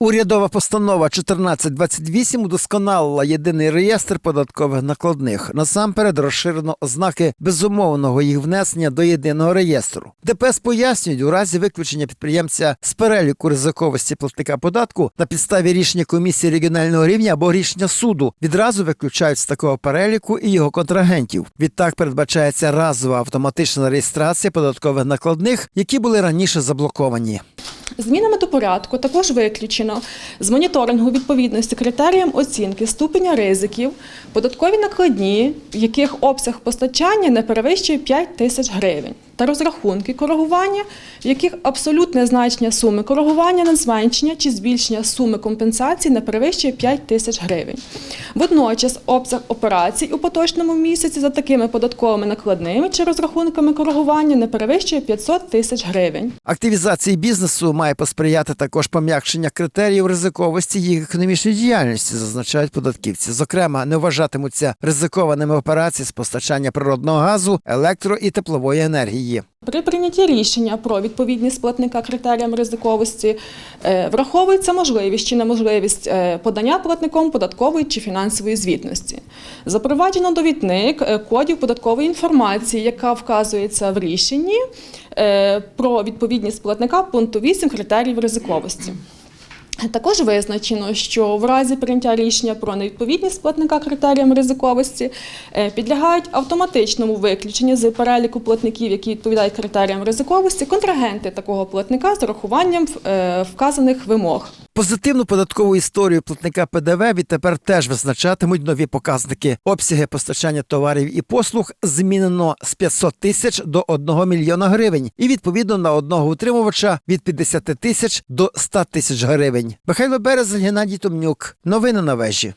Урядова постанова 1428 удосконалила єдиний реєстр податкових накладних. Насамперед розширено ознаки безумовного їх внесення до єдиного реєстру. ДПС пояснюють, у разі виключення підприємця з переліку ризиковості платника податку на підставі рішення комісії регіонального рівня або рішення суду відразу виключають з такого переліку і його контрагентів. Відтак передбачається разова автоматична реєстрація податкових накладних, які були раніше заблоковані. Змінами до порядку також виключено з моніторингу відповідності критеріям оцінки ступеня ризиків податкові накладні, в яких обсяг постачання не перевищує 5 тисяч гривень, та розрахунки коригування, в яких абсолютне значення суми коригування на зменшення чи збільшення суми компенсації не перевищує 5 тисяч гривень. Водночас обсяг операцій у поточному місяці за такими податковими накладними чи розрахунками коригування не перевищує 500 тисяч гривень. Активізації бізнесу має посприяти також пом'якшення критеріїв ризиковості їх економічної діяльності, зазначають податківці. Зокрема, не вважатимуться ризикованими операції з постачання природного газу, електро і теплової енергії. При прийнятті рішення про відповідність платника критеріям ризиковості е, враховується можливість чи неможливість е, подання платником податкової чи фінансової звітності. Запроваджено довідник е, кодів податкової інформації, яка вказується в рішенні про відповідність платника пункту 8 критеріїв ризиковості. Також визначено, що в разі прийняття рішення про невідповідність платника критеріям ризиковості е, підлягають автоматичному виключенню з переліку платників, які відповідають критеріям ризиковості, контрагенти такого платника з урахуванням е, вказаних вимог. Позитивну податкову історію платника ПДВ відтепер теж визначатимуть нові показники. Обсяги постачання товарів і послуг змінено з 500 тисяч до 1 мільйона гривень, і відповідно на одного утримувача від 50 тисяч до 100 тисяч гривень. Михайло Березень, Геннадій Томнюк. Новини на вежі.